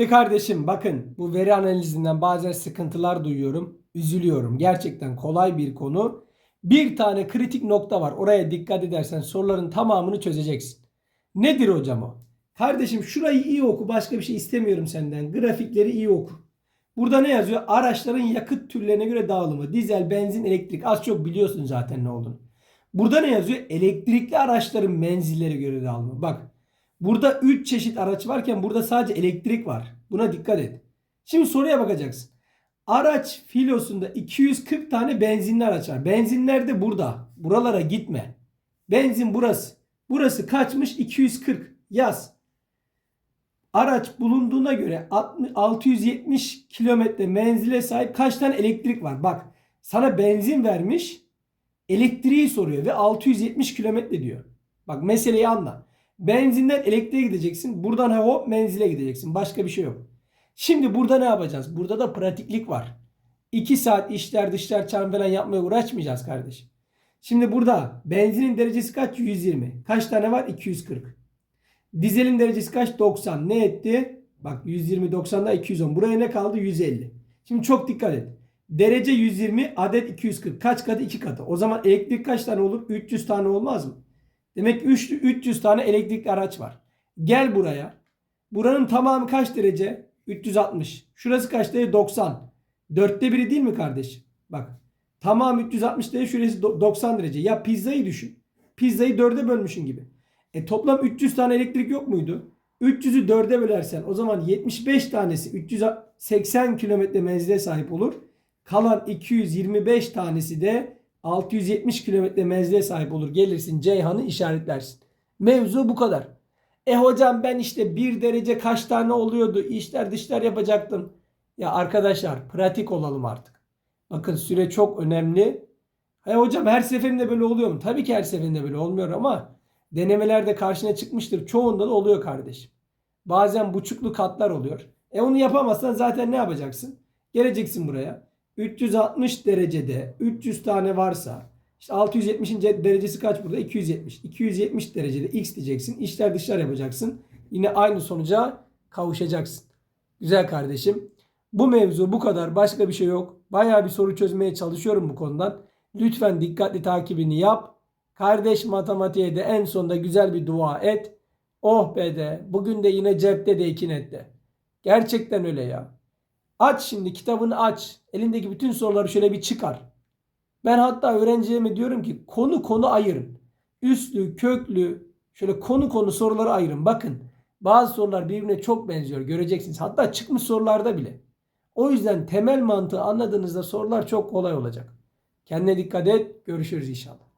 Kıymetli kardeşim bakın bu veri analizinden bazen sıkıntılar duyuyorum. Üzülüyorum. Gerçekten kolay bir konu. Bir tane kritik nokta var. Oraya dikkat edersen soruların tamamını çözeceksin. Nedir hocam o? Kardeşim şurayı iyi oku. Başka bir şey istemiyorum senden. Grafikleri iyi oku. Burada ne yazıyor? Araçların yakıt türlerine göre dağılımı. Dizel, benzin, elektrik. Az çok biliyorsun zaten ne olduğunu. Burada ne yazıyor? Elektrikli araçların menzilleri göre dağılımı. Bak Burada 3 çeşit araç varken burada sadece elektrik var. Buna dikkat et. Şimdi soruya bakacaksın. Araç filosunda 240 tane benzinli araç var. Benzinler de burada. Buralara gitme. Benzin burası. Burası kaçmış? 240. Yaz. Araç bulunduğuna göre 60 670 kilometre menzile sahip kaç tane elektrik var? Bak sana benzin vermiş elektriği soruyor ve 670 kilometre diyor. Bak meseleyi anla. Benzinden elektriğe gideceksin. Buradan hop menzile gideceksin. Başka bir şey yok. Şimdi burada ne yapacağız? Burada da pratiklik var. 2 saat işler dışlar çarpım falan yapmaya uğraşmayacağız kardeşim. Şimdi burada benzinin derecesi kaç? 120. Kaç tane var? 240. Dizelin derecesi kaç? 90. Ne etti? Bak 120 90'da 210. Buraya ne kaldı? 150. Şimdi çok dikkat et. Derece 120 adet 240. Kaç katı? 2 katı. O zaman elektrik kaç tane olur? 300 tane olmaz mı? Demek ki 3, 300 tane elektrikli araç var. Gel buraya. Buranın tamamı kaç derece? 360. Şurası kaç derece? 90. Dörtte biri değil mi kardeşim? Bak. Tamam 360 derece şurası do- 90 derece. Ya pizzayı düşün. Pizzayı dörde bölmüşün gibi. E toplam 300 tane elektrik yok muydu? 300'ü dörde bölersen o zaman 75 tanesi 380 kilometre menzile sahip olur. Kalan 225 tanesi de 670 kilometre menzile sahip olur. Gelirsin Ceyhan'ı işaretlersin. Mevzu bu kadar. E hocam ben işte bir derece kaç tane oluyordu? İşler dışlar yapacaktım. Ya arkadaşlar pratik olalım artık. Bakın süre çok önemli. Hay hocam her seferinde böyle oluyor mu? Tabii ki her seferinde böyle olmuyor ama denemelerde karşına çıkmıştır. Çoğunda da oluyor kardeşim. Bazen buçuklu katlar oluyor. E onu yapamazsan zaten ne yapacaksın? Geleceksin buraya. 360 derecede 300 tane varsa işte 670'in derecesi kaç burada? 270. 270 derecede x diyeceksin. İşler dışlar yapacaksın. Yine aynı sonuca kavuşacaksın. Güzel kardeşim. Bu mevzu bu kadar. Başka bir şey yok. Bayağı bir soru çözmeye çalışıyorum bu konudan. Lütfen dikkatli takibini yap. Kardeş matematiğe de en sonunda güzel bir dua et. Oh be de. Bugün de yine cepte de iki nette. Gerçekten öyle ya. Aç şimdi kitabını aç. Elindeki bütün soruları şöyle bir çıkar. Ben hatta öğrencilerime diyorum ki konu konu ayırın. Üstlü, köklü, şöyle konu konu soruları ayırın. Bakın bazı sorular birbirine çok benziyor göreceksiniz. Hatta çıkmış sorularda bile. O yüzden temel mantığı anladığınızda sorular çok kolay olacak. Kendine dikkat et. Görüşürüz inşallah.